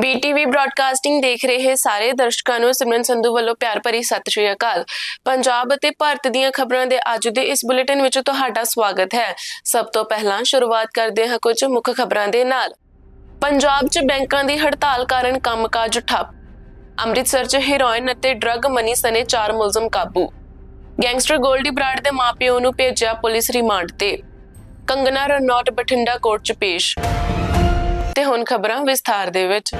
ਬੀਟੀਵੀ broadcasting ਦੇਖ ਰਹੇ ਸਾਰੇ ਦਰਸ਼ਕਾਂ ਨੂੰ ਸਿਮਰਨ ਸੰਧੂ ਵੱਲੋਂ ਪਿਆਰ ਭਰੀ ਸਤਿ ਸ਼੍ਰੀ ਅਕਾਲ। ਪੰਜਾਬ ਅਤੇ ਭਾਰਤ ਦੀਆਂ ਖਬਰਾਂ ਦੇ ਅੱਜ ਦੇ ਇਸ ਬੁਲੇਟਿਨ ਵਿੱਚ ਤੁਹਾਡਾ ਸਵਾਗਤ ਹੈ। ਸਭ ਤੋਂ ਪਹਿਲਾਂ ਸ਼ੁਰੂਆਤ ਕਰਦੇ ਹਾਂ ਕੁਝ ਮੁੱਖ ਖਬਰਾਂ ਦੇ ਨਾਲ। ਪੰਜਾਬ 'ਚ ਬੈਂਕਾਂ ਦੀ ਹੜਤਾਲ ਕਾਰਨ ਕੰਮਕਾਜ ਠੱਪ। ਅੰਮ੍ਰਿਤਸਰ 'ਚ ਹੀਰੋਇਨ ਅਤੇ ਡਰੱਗ ਮਨੀ ਸਨੇ ਚਾਰ ਮੁਲਜ਼ਮ ਕਾਬੂ। ਗੈਂਗਸਟਰ ਗੋਲਡੀ ਬਰਾੜ ਦੇ ਮਾਪਿਓ ਨੂੰ ਭੇਜਿਆ ਪੁਲਿਸ ਰਿਮਾਂਡ ਤੇ। ਕੰਗਨਾ ਰਣੌਤ ਬਠਿੰਡਾ ਕੋਰਟ 'ਚ ਪੇਸ਼। ਤੇ ਹੁਣ ਖਬਰਾਂ ਵਿਸਥਾਰ ਦੇ ਵਿੱਚ।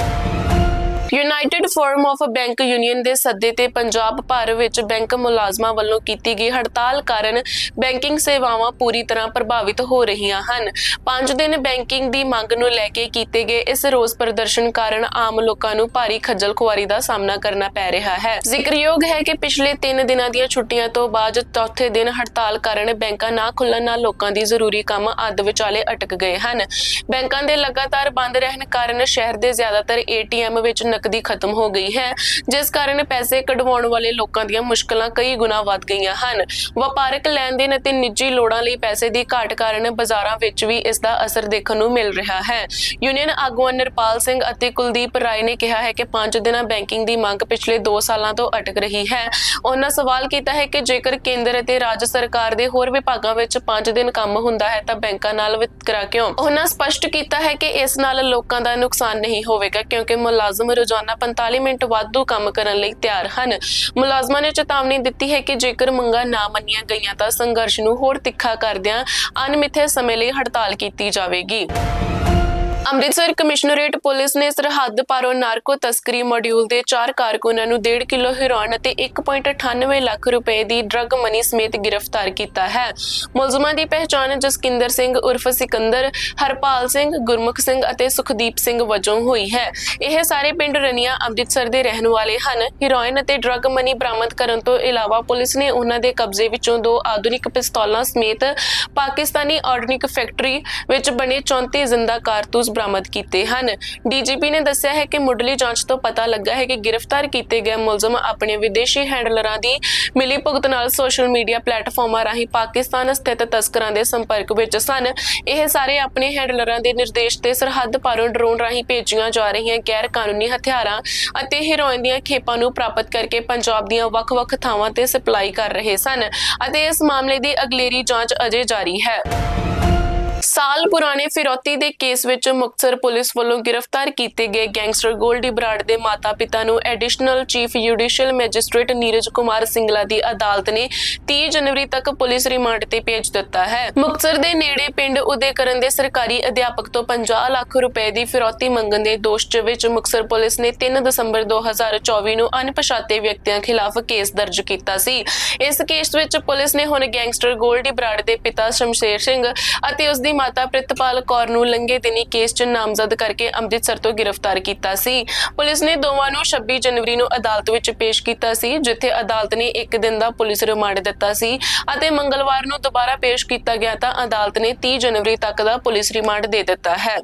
United Forum of Bank Union ਦੇ ਸੱਦੇ ਤੇ ਪੰਜਾਬ ਭਰ ਵਿੱਚ ਬੈਂਕ ਮੁਲਾਜ਼ਮਾਂ ਵੱਲੋਂ ਕੀਤੀ ਗਈ ਹੜਤਾਲ ਕਾਰਨ ਬੈਂਕਿੰਗ ਸੇਵਾਵਾਂ ਪੂਰੀ ਤਰ੍ਹਾਂ ਪ੍ਰਭਾਵਿਤ ਹੋ ਰਹੀਆਂ ਹਨ। ਪੰਜ ਦਿਨ ਬੈਂਕਿੰਗ ਦੀ ਮੰਗ ਨੂੰ ਲੈ ਕੇ ਕੀਤੇ ਗਏ ਇਸ ਰੋਸ ਪ੍ਰਦਰਸ਼ਨ ਕਾਰਨ ਆਮ ਲੋਕਾਂ ਨੂੰ ਭਾਰੀ ਖੱਜਲ ਖੁਆਰੀ ਦਾ ਸਾਹਮਣਾ ਕਰਨਾ ਪੈ ਰਿਹਾ ਹੈ। ਜ਼ਿਕਰਯੋਗ ਹੈ ਕਿ ਪਿਛਲੇ 3 ਦਿਨਾਂ ਦੀਆਂ ਛੁੱਟੀਆਂ ਤੋਂ ਬਾਅਦ ਚੌਥੇ ਦਿਨ ਹੜਤਾਲ ਕਾਰਨ ਬੈਂਕਾਂ ਨਾ ਖੁੱਲਣ ਨਾਲ ਲੋਕਾਂ ਦੀ ਜ਼ਰੂਰੀ ਕੰਮ ਅੱਧ ਵਿਚਾਲੇ ਅਟਕ ਗਏ ਹਨ। ਬੈਂਕਾਂ ਦੇ ਲਗਾਤਾਰ ਬੰਦ ਰਹਿਣ ਕਾਰਨ ਸ਼ਹਿਰ ਦੇ ਜ਼ਿਆਦਾਤਰ ਏਟੀਐਮ ਵਿੱਚ ਨਕਦੀ ਖਤਮ ਹੋ ਗਈ ਹੈ, ਜਿਸ ਕਾਰਨ ਪੈਸੇ ਕਢਵਾਉਣ ਵਾਲੇ ਲੋਕਾਂ ਦੀਆਂ ਮੁਸ਼ਕਲਾਂ ਕਈ ਗੁਣਾ ਵੱਧ ਗਈਆਂ ਹਨ। ਵਪਾਰਕ ਲੈਣ ਦੇਣ ਅਤੇ ਨਿੱਜੀ ਲੋੜਾਂ ਲਈ ਪੈਸੇ ਦੀ ਘਾਟ ਕਾਰਨ ਬਾਜ਼ਾਰਾਂ ਵਿੱਚ ਵੀ ਇਸ ਦਾ ਅਸਰ ਦੇਖਣ ਨੂੰ ਮਿਲ ਰਿਹਾ ਹੈ। ਯੂਨੀਅਨ ਆਗੂਆਂ ਨਿਰਪਾਲ ਸਿੰਘ ਅਤੇ ਕੁਲਦੀਪ ਰਾਏ ਨੇ ਕਿਹਾ ਹੈ ਕਿ 5 ਦਿਨਾਂ ਬੈਂਕਿੰਗ ਦੀ ਮੰਗ ਪਿਛਲੇ 2 ਸਾਲਾਂ ਤੋਂ ਅਟਕ ਰਹੀ ਹੈ। ਉਹਨਾਂ ਸਵਾਲ ਕੀਤਾ ਹੈ ਕਿ ਜੇਕਰ ਕੇਂਦਰ ਅਤੇ ਰਾਜ ਸਰਕਾਰ ਦੇ ਹੋਰ ਵਿਭਾਗਾਂ ਵਿੱਚ 5 ਦਿਨ ਕੰਮ ਹੁੰਦਾ ਹੈ, ਤਾਂ ਬੈਂਕਾਂ ਨਾਲ ਵਿਤਕਰਾ ਕਿਉਂ? ਉਹਨਾਂ ਸਪਸ਼ਟ ਕੀਤਾ ਹੈ ਕਿ ਇਸ ਨਾਲ ਲੋਕਾਂ ਦਾ ਨੁਕਸਾਨ ਨਹੀਂ ਹੋਵੇਗਾ, ਕਿਉਂਕਿ ਮੁਲਾਜ਼ਮ ਰੋਜ਼ਾਨਾ 45 ਮਿੰਟ ਵਾਧੂ ਕੰਮ ਕਰਨ ਲਈ ਤਿਆਰ ਹਨ। ਮੁਲਾਜ਼ਮਾਂ ਨੇ ਚੇਤਾਵਨੀ ਦਿੱਤੀ ਹੈ ਕਿ ਜੇਕਰ ਮੰਗਾਂ ਨਾ ਮੰਨੀਆਂ ਗਈਆਂ ਤਾਂ ਸੰਘਰਸ਼ ਨੂੰ ਹੋਰ ਤਿੱਖਾ ਕਰਦਿਆਂ ਅਣਮਿੱਥੇ ਸਮੇਂ ਲਈ ਹੜਤਾਲ ਕੀਤੀ ਜਾਵੇਗੀ। ਅੰਮ੍ਰਿਤਸਰ ਕਮਿਸ਼ਨਰੇਟ ਪੁਲਿਸ ਨੇ ਸਰਹੱਦ ਪਾਰੋਂ ਨਾਰਕੋ ਤਸਕਰੀ ਮੋਡਿਊਲ ਦੇ ਚਾਰ ਕਾਰਕੁਨਾਂ ਨੂੰ 1.5 ਕਿਲੋ ਹੈਰੋਇਨ ਅਤੇ 1.98 ਲੱਖ ਰੁਪਏ ਦੀ ਡਰੱਗ ਮਨੀ ਸਮੇਤ ਗ੍ਰਿਫਤਾਰ ਕੀਤਾ ਹੈ। ਮੁਲਜ਼ਮਾਂ ਦੀ ਪਹਿਚਾਣ ਜਸਕਿੰਦਰ ਸਿੰਘ ਉਰਫ ਸਿਕੰਦਰ, ਹਰਪਾਲ ਸਿੰਘ, ਗੁਰਮੁਖ ਸਿੰਘ ਅਤੇ ਸੁਖਦੀਪ ਸਿੰਘ ਵਜੋਂ ਹੋਈ ਹੈ। ਇਹ ਸਾਰੇ ਪਿੰਡ ਰਨੀਆ ਅੰਮ੍ਰਿਤਸਰ ਦੇ ਰਹਿਣ ਵਾਲੇ ਹਨ। ਹੀਰੋਇਨ ਅਤੇ ਡਰੱਗ ਮਨੀ ਬਰਾਮਦ ਕਰਨ ਤੋਂ ਇਲਾਵਾ ਪੁਲਿਸ ਨੇ ਉਹਨਾਂ ਦੇ ਕਬਜ਼ੇ ਵਿੱਚੋਂ ਦੋ ਆਧੁਨਿਕ ਪਿਸਤੌਲਾਂ ਸਮੇਤ ਪਾਕਿਸਤਾਨੀ ਆਰਡਨਿਕ ਫੈਕਟਰੀ ਵਿੱਚ ਬਣੇ 34 ਜ਼ਿੰਦਾ ਕਾਰਤੂਸ ਬਰਾਮਦ ਕੀਤੇ ਹਨ। ਡੀਜੀਪੀ ਨੇ ਦੱਸਿਆ ਹੈ ਕਿ ਮੁੱਢਲੀ ਜਾਂਚ ਤੋਂ ਪਤਾ ਲੱਗਾ ਹੈ ਕਿ ਗ੍ਰਿਫਤਾਰ ਕੀਤੇ ਗਏ ਮੁਲਜ਼ਮ ਆਪਣੇ ਵਿਦੇਸ਼ੀ ਹੈਂਡਲਰਾਂ ਦੀ ਮਿਲੀ ਭੁਗਤ ਨਾਲ ਸੋਸ਼ਲ ਮੀਡੀਆ ਪਲੇਟਫਾਰਮਾਂ ਰਾਹੀਂ ਪਾਕਿਸਤਾਨ ਸਥਿਤ ਤਸਕਰਾਂ ਦੇ ਸੰਪਰਕ ਵਿੱਚ ਸਨ। ਇਹ ਸਾਰੇ ਆਪਣੇ ਹੈਂਡਲਰਾਂ ਦੇ ਨਿਰਦੇਸ਼ ਤੇ ਸਰਹੱਦ ਪਾਰੋਂ ਡਰੋਨ ਰਾਹੀਂ ਭੇਜੀਆਂ ਜਾ ਰਹੀਆਂ ਗੈਰ ਕਾਨੂੰਨੀ ਹਥਿਆਰਾਂ ਅਤੇ ਹੈਰੋਇਨ ਦੀਆਂ ਖੇਪਾਂ ਨੂੰ ਪ੍ਰਾਪਤ ਕਰਕੇ ਪੰਜਾਬ ਦੀਆਂ ਵੱਖ-ਵੱਖ ਥਾਵਾਂ ਤੇ ਸਪਲਾਈ ਕਰ ਰਹੇ ਸਨ ਅਤੇ ਇਸ ਮਾਮਲੇ ਦੀ ਅਗਲੇਰੀ ਜਾਂਚ ਅਜੇ ਜਾਰੀ ਹੈ। ਸਾਲ ਪੁਰਾਣੇ ਫਿਰੌਤੀ ਦੇ ਕੇਸ ਵਿੱਚ ਮੁਕਤਸਰ ਪੁਲਿਸ ਵੱਲੋਂ ਗ੍ਰਿਫਤਾਰ ਕੀਤੇ ਗਏ ਗੈਂਗਸਟਰ ਗੋਲਡੀ ਬਰਾੜ ਦੇ ਮਾਤਾ-ਪਿਤਾ ਨੂੰ additional chief judicial magistrate Neeraj Kumar Singla ਦੀ ਅਦਾਲਤ ਨੇ 30 ਜਨਵਰੀ ਤੱਕ ਪੁਲਿਸ ਰਿਮਾਂਡ ਤੇ ਭੇਜ ਦਿੱਤਾ ਹੈ। ਮੁਕਤਸਰ ਦੇ ਨੇੜੇ ਪਿੰਡ ਉਦੇਕਰਨ ਦੇ ਸਰਕਾਰੀ ਅਧਿਆਪਕ ਤੋਂ 50 ਲੱਖ ਰੁਪਏ ਦੀ ਫਿਰੌਤੀ ਮੰਗਣ ਦੇ ਦੋਸ਼ ਵਿੱਚ ਮੁਕਤਸਰ ਪੁਲਿਸ ਨੇ 3 ਦਸੰਬਰ 2024 ਨੂੰ ਅਣਪਛਾਤੇ ਵਿਅਕਤੀਆਂ ਖਿਲਾਫ ਕੇਸ ਦਰਜ ਕੀਤਾ ਸੀ। ਇਸ ਕੇਸ ਵਿੱਚ ਪੁਲਿਸ ਨੇ ਹੁਣ ਗੈਂਗਸਟਰ ਗੋਲਡੀ ਬਰਾੜ ਦੇ ਪਿਤਾ ਸ਼ਮਸ਼ੇਰ ਸਿੰਘ ਅਤੇ ਉਸ ਦੀ ਮਾਤਾ ਪ੍ਰਿਤਪਾਲ ਕੌਰ ਨੂੰ ਲੰਗੇ ਦਿਨੀ ਕੇਸ 'ਚ ਨਾਮਜ਼ਦ ਕਰਕੇ ਅੰਮ੍ਰਿਤਸਰ ਤੋਂ ਗ੍ਰਿਫਤਾਰ ਕੀਤਾ ਸੀ। ਪੁਲਿਸ ਨੇ ਦੋਵਾਂ ਨੂੰ 26 ਜਨਵਰੀ ਨੂੰ ਅਦਾਲਤ ਵਿੱਚ ਪੇਸ਼ ਕੀਤਾ ਸੀ, ਜਿੱਥੇ ਅਦਾਲਤ ਨੇ ਇੱਕ ਦਿਨ ਦਾ ਪੁਲਿਸ ਰਿਮਾਂਡ ਦਿੱਤਾ ਸੀ ਅਤੇ ਮੰਗਲਵਾਰ ਨੂੰ ਦੁਬਾਰਾ ਪੇਸ਼ ਕੀਤਾ ਗਿਆ ਤਾਂ ਅਦਾਲਤ ਨੇ 30 ਜਨਵਰੀ ਤੱਕ ਦਾ ਪੁਲਿਸ ਰਿਮਾਂਡ ਦੇ ਦਿੱਤਾ ਹੈ।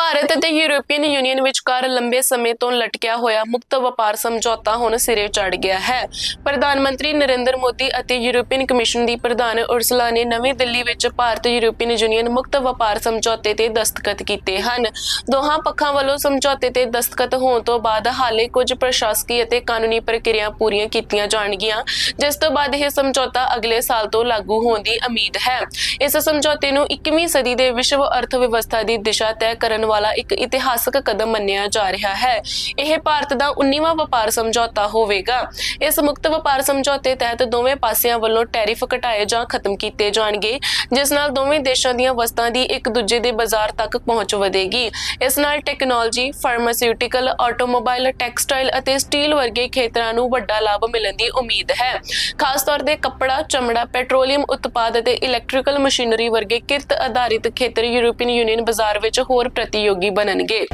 ਭਾਰਤ ਅਤੇ ਯੂਰਪੀਅਨ ਯੂਨੀਅਨ ਵਿਚਕਾਰ ਲੰਬੇ ਸਮੇਂ ਤੋਂ ਲਟਕਿਆ ਹੋਇਆ ਮੁਕਤ ਵਪਾਰ ਸਮਝੌਤਾ ਹੁਣ ਸਿਰੇ ਚੜ੍ਹ ਗਿਆ ਹੈ। ਪ੍ਰਧਾਨ ਮੰਤਰੀ ਨਰਿੰਦਰ ਮੋਦੀ ਅਤੇ ਯੂਰਪੀਅਨ ਕਮਿਸ਼ਨ ਦੀ ਪ੍ਰਧਾਨ ਉਰਸਲਾ ਨੇ ਨਵੀਂ ਦਿੱਲੀ ਵਿੱਚ ਭਾਰਤ ਯੂਰਪੀਅਨ ਯੂਨੀਅਨ ਮੁਕਤ ਵਪਾਰ ਸਮਝੌਤੇ ਤੇ ਦਸਤਖਤ ਕੀਤੇ ਹਨ। ਦੋਹਾਂ ਪੱਖਾਂ ਵੱਲੋਂ ਸਮਝੌਤੇ ਤੇ ਦਸਤਖਤ ਹੋਣ ਤੋਂ ਬਾਅਦ ਹਾਲੇ ਕੁਝ ਪ੍ਰਸ਼ਾਸਕੀ ਅਤੇ ਕਾਨੂੰਨੀ ਪ੍ਰਕਿਰਿਆ ਪੂਰੀਆਂ ਕੀਤੀਆਂ ਜਾਣਗੀਆਂ, ਜਿਸ ਤੋਂ ਬਾਅਦ ਇਹ ਸਮਝੌਤਾ ਅਗਲੇ ਸਾਲ ਤੋਂ ਲਾਗੂ ਹੋਣ ਦੀ ਉਮੀਦ ਹੈ। ਇਸ ਸਮਝੌਤੇ ਨੂੰ 21ਵੀਂ ਸਦੀ ਦੇ ਵਿਸ਼ਵ ਅਰਥ ਵਿਵਸਥਾ ਦੀ ਦਿਸ਼ਾ ਤੈਅ ਕਰਨ ਵਾਲਾ ਇੱਕ ਇਤਿਹਾਸਕ ਕਦਮ ਮੰਨਿਆ ਜਾ ਰਿਹਾ ਹੈ। ਇਹ ਭਾਰਤ ਦਾ 19ਵਾਂ ਵਪਾਰ ਸਮਝੌਤਾ ਹੋਵੇਗਾ। ਇਸ ਮੁਕਤ ਵਪਾਰ ਸਮਝੌਤੇ ਤਹਿਤ ਦੋਵੇਂ ਪਾਸਿਆਂ ਵੱਲੋਂ ਟੈਰਿਫ ਘਟਾਏ ਜਾਂ ਖਤਮ ਕੀਤੇ ਜਾਣਗੇ, ਜਿਸ ਨਾਲ ਦੋਵੇਂ ਦੇਸ਼ਾਂ ਦੀਆਂ ਵਸਤਾਂ ਦੀ ਇੱਕ ਦੂਜੇ ਦੇ ਬਾਜ਼ਾਰ ਤੱਕ ਪਹੁੰਚ ਵਧੇਗੀ। ਇਸ ਨਾਲ ਟੈਕਨੋਲੋਜੀ, ਫਾਰਮਾਸਿਊਟੀਕਲ, ਆਟੋਮੋਬਾਈਲ, ਟੈਕਸਟਾਈਲ ਅਤੇ ਸਟੀਲ ਵਰਗੇ ਖੇਤਰਾਂ ਨੂੰ ਵੱਡਾ ਲਾਭ ਮਿਲਣ ਦੀ ਉਮੀਦ ਹੈ। ਖਾਸ ਤੌਰ ਤੇ ਕੱਪੜਾ, ਚਮੜਾ, ਪੈਟਰੋਲੀਅਮ ਉਤਪਾਦ ਅਤੇ ਇਲੈਕਟ੍ਰੀਕਲ ਮਸ਼ੀਨਰੀ ਵਰਗੇ ਕਿਰਤ ਆਧਾਰਿਤ ਖੇਤਰ ਯੂਰਪੀਅਨ ਯੂਨੀਅਨ ਬਾਜ਼ਾਰ ਵਿੱਚ ਹੋਰ ਪ੍ਰਤੀ ਯੋਗੀ ਬਣਨਗੇ।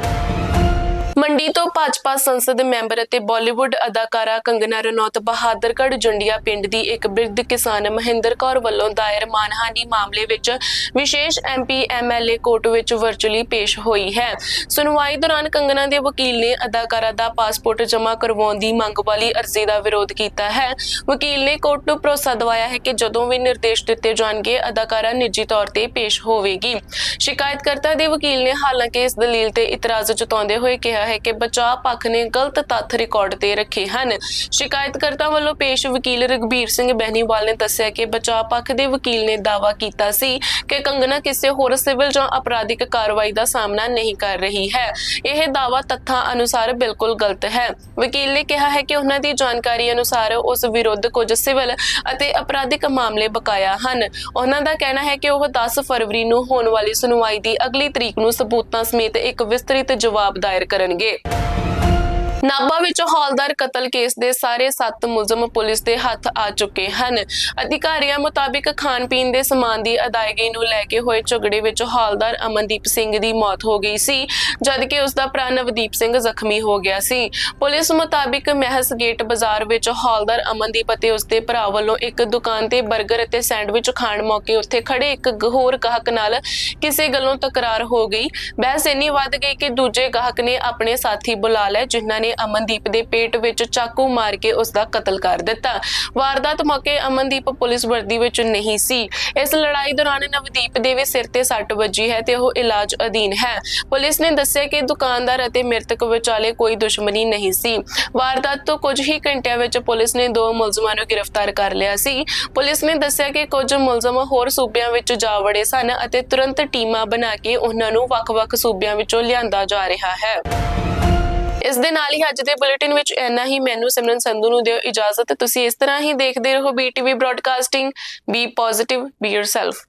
ਮੰਡੀ ਤੋਂ ਭਾਜਪਾ ਸੰਸਦ ਮੈਂਬਰ ਅਤੇ ਬਾਲੀਵੁੱਡ ਅਦਾਕਾਰਾ ਕੰਗਨਾ ਰਣੌਤ ਬਹਾਦਰਗੜ੍ਹ ਜੁੰਡੀਆ ਪਿੰਡ ਦੀ ਇੱਕ ਬਿਰਧ ਕਿਸਾਨ ਮਹਿੰਦਰ ਕੌਰ ਵੱਲੋਂ ਦਾਇਰ ਮਾਨਹਾਨੀ ਮਾਮਲੇ ਵਿੱਚ ਵਿਸ਼ੇਸ਼ ਐਮਪੀ ਐਮਐਲਏ ਕੋਰਟ ਵਿੱਚ ਵਰਚੁਅਲੀ ਪੇਸ਼ ਹੋਈ ਹੈ। ਸੁਣਵਾਈ ਦੌਰਾਨ ਕੰਗਨਾ ਦੇ ਵਕੀਲ ਨੇ ਅਦਾਕਾਰਾ ਦਾ ਪਾਸਪੋਰਟ ਜਮ੍ਹਾਂ ਕਰਵਾਉਣ ਦੀ ਮੰਗ ਵਾਲੀ ਅਰਜ਼ੀ ਦਾ ਵਿਰੋਧ ਕੀਤਾ ਹੈ। ਵਕੀਲ ਨੇ ਕੋਰਟ ਨੂੰ ਭਰੋਸਾ ਦਿਵਾਇਆ ਹੈ ਕਿ ਜਦੋਂ ਵੀ ਨਿਰਦੇਸ਼ ਦਿੱਤੇ ਜਾਣਗੇ, ਅਦਾਕਾਰਾ ਨਿੱਜੀ ਤੌਰ ਤੇ ਪੇਸ਼ ਹੋਵੇਗੀ। ਸ਼ਿਕਾਇਤਕਰਤਾ ਦੇ ਵਕੀਲ ਨੇ ਹਾਲਾਂਕਿ ਇਸ ਦਲੀਲ ਤੇ ਇਤਰਾਜ਼ ਜਤਾਉਂਦੇ ਹੋਏ ਕਿਹਾ ਹੈ ਕਿ ਬਚਾਅ ਪੱਖ ਨੇ ਗਲਤ ਤੱਥ ਰਿਕਾਰਡ ਤੇ ਰੱਖੇ ਹਨ। ਸ਼ਿਕਾਇਤਕਰਤਾ ਵੱਲੋਂ ਪੇਸ਼ ਵਕੀਲ ਰਗਬੀਰ ਸਿੰਘ ਬਹਿਨੀਵਾਲ ਨੇ ਦੱਸਿਆ ਕਿ ਬਚਾਅ ਪੱਖ ਦੇ ਵਕੀਲ ਨੇ ਦਾਅਵਾ ਕੀਤਾ ਸੀ ਕਿ ਕੰਗਨਾ ਕਿਸੇ ਹੋਰ ਸਿਵਲ ਜਾਂ ਅਪਰਾਧਿਕ ਕਾਰਵਾਈ ਦਾ ਸਾਹਮਣਾ ਨਹੀਂ ਕਰ ਰਹੀ ਹੈ। ਇਹ ਦਾਅਵਾ ਤੱਥਾਂ ਅਨੁਸਾਰ ਬਿਲਕੁਲ ਗਲਤ ਹੈ। ਵਕੀਲ ਨੇ ਕਿਹਾ ਹੈ ਕਿ ਉਹਨਾਂ ਦੀ ਜਾਣਕਾਰੀ ਅਨੁਸਾਰ ਉਸ ਵਿਰੁੱਧ ਕੁਝ ਸਿਵਲ ਅਤੇ ਅਪਰਾਧਿਕ ਮਾਮਲੇ ਬਕਾਇਆ ਹਨ। ਉਹਨਾਂ ਦਾ ਕਹਿਣਾ ਹੈ ਕਿ ਉਹ 10 ਫਰਵਰੀ ਨੂੰ ਹੋਣ ਵਾਲੀ ਸੁਣਵਾਈ ਦੀ ਅਗਲੀ ਤਰੀਕ ਨੂੰ ਸਬੂਤਾਂ ਸਮੇਤ ਇੱਕ ਵਿਸਤ੍ਰਿਤ ਜਵਾਬ ਦਾਇਰ ਕਰਨਗੇ। ಅವರಿಗೆ ਨਾਭਾ ਵਿੱਚ ਹੌਲਦਾਰ ਕਤਲ ਕੇਸ ਦੇ ਸਾਰੇ 7 ਮੁਲਜ਼ਮ ਪੁਲਿਸ ਦੇ ਹੱਥ ਆ ਚੁੱਕੇ ਹਨ। ਅਧਿਕਾਰੀਆਂ ਮੁਤਾਬਿਕ ਖਾਣ ਪੀਣ ਦੇ ਸਮਾਨ ਦੀ ਅਦਾਇਗੀ ਨੂੰ ਲੈ ਕੇ ਹੋਏ ਝਗੜੇ ਵਿੱਚ ਹੌਲਦਾਰ ਅਮਨਦੀਪ ਸਿੰਘ ਦੀ ਮੌਤ ਹੋ ਗਈ ਸੀ, ਜਦਕਿ ਉਸ ਦਾ ਭਰਾ ਨਵਦੀਪ ਸਿੰਘ ਜ਼ਖਮੀ ਹੋ ਗਿਆ ਸੀ। ਪੁਲਿਸ ਮੁਤਾਬਿਕ ਮਹਿਸ ਗੇਟ ਬਾਜ਼ਾਰ ਵਿੱਚ ਹੌਲਦਾਰ ਅਮਨਦੀਪ ਅਤੇ ਉਸ ਦੇ ਭਰਾ ਵੱਲੋਂ ਇੱਕ ਦੁਕਾਨ ਤੇ 버ਗਰ ਅਤੇ ਸੈਂਡਵਿਚ ਖਾਣ ਮੌਕੇ ਉੱਥੇ ਖੜੇ ਇੱਕ ਹੋਰ ਗਾਹਕ ਨਾਲ ਕਿਸੇ ਗੱਲੋਂ ਤਕਰਾਰ ਹੋ ਗਈ। ਬਹਿਸ ਇੰਨੀ ਵੱਧ ਗਈ ਕਿ ਦੂਜੇ ਗਾਹਕ ਨੇ ਆਪਣੇ ਸਾਥੀ ਬੁਲਾ ਲਏ, ਜਿਨ੍ਹਾਂ ਨੇ ਅਮਨਦੀਪ ਦੇ ਪੇਟ ਵਿੱਚ ਚਾਕੂ ਮਾਰ ਕੇ ਉਸ ਦਾ ਕਤਲ ਕਰ ਦਿੱਤਾ। ਵਾਰਦਾਤ ਮੌਕੇ ਅਮਨਦੀਪ ਪੁਲਿਸ ਵਰਦੀ ਵਿੱਚ ਨਹੀਂ ਸੀ। ਇਸ ਲੜਾਈ ਦੌਰਾਨ ਨਵਦੀਪ ਦੇ ਵੀ ਸਿਰ ਤੇ ਸੱਟ ਵੱਜੀ ਹੈ ਤੇ ਉਹ ਇਲਾਜ ਅਧੀਨ ਹੈ। ਪੁਲਿਸ ਨੇ ਦੱਸਿਆ ਕਿ ਦੁਕਾਨਦਾਰ ਅਤੇ ਮ੍ਰਿਤਕ ਵਿਚਾਲੇ ਕੋਈ ਦੁਸ਼ਮਣੀ ਨਹੀਂ ਸੀ। ਵਾਰਦਾਤ ਤੋਂ ਕੁਝ ਹੀ ਘੰਟਿਆਂ ਵਿੱਚ ਪੁਲਿਸ ਨੇ ਦੋ ਮੁਲਜ਼ਮਾਂ ਨੂੰ ਗ੍ਰਿਫਤਾਰ ਕਰ ਲਿਆ ਸੀ। ਪੁਲਿਸ ਨੇ ਦੱਸਿਆ ਕਿ ਕੁਝ ਮੁਲਜ਼ਮ ਹੋਰ ਸੂਬਿਆਂ ਵਿੱਚ ਜਾ ਵੜੇ ਸਨ ਅਤੇ ਤੁਰੰਤ ਟੀਮਾਂ ਬਣਾ ਕੇ ਉਹਨਾਂ ਨੂੰ ਵੱਖ-ਵੱਖ ਸੂਬਿਆਂ ਵਿੱਚੋਂ ਲਿਆਂਦਾ ਜਾ ਰਿਹਾ ਹੈ। ਇਸ ਦੇ ਨਾਲ ਹੀ ਅੱਜ ਦੇ ਬੁਲੇਟਿਨ ਵਿੱਚ ਇੰਨਾ ਹੀ ਮੈਨੂੰ ਸਿਮਰਨ ਸੰਧੂ ਨੂੰ ਦਿਓ ਇਜਾਜ਼ਤ। ਤੁਸੀਂ ਇਸ ਤਰ੍ਹਾਂ ਹੀ ਦੇਖਦੇ ਰਹੋ BTV broadcasting be positive be yourself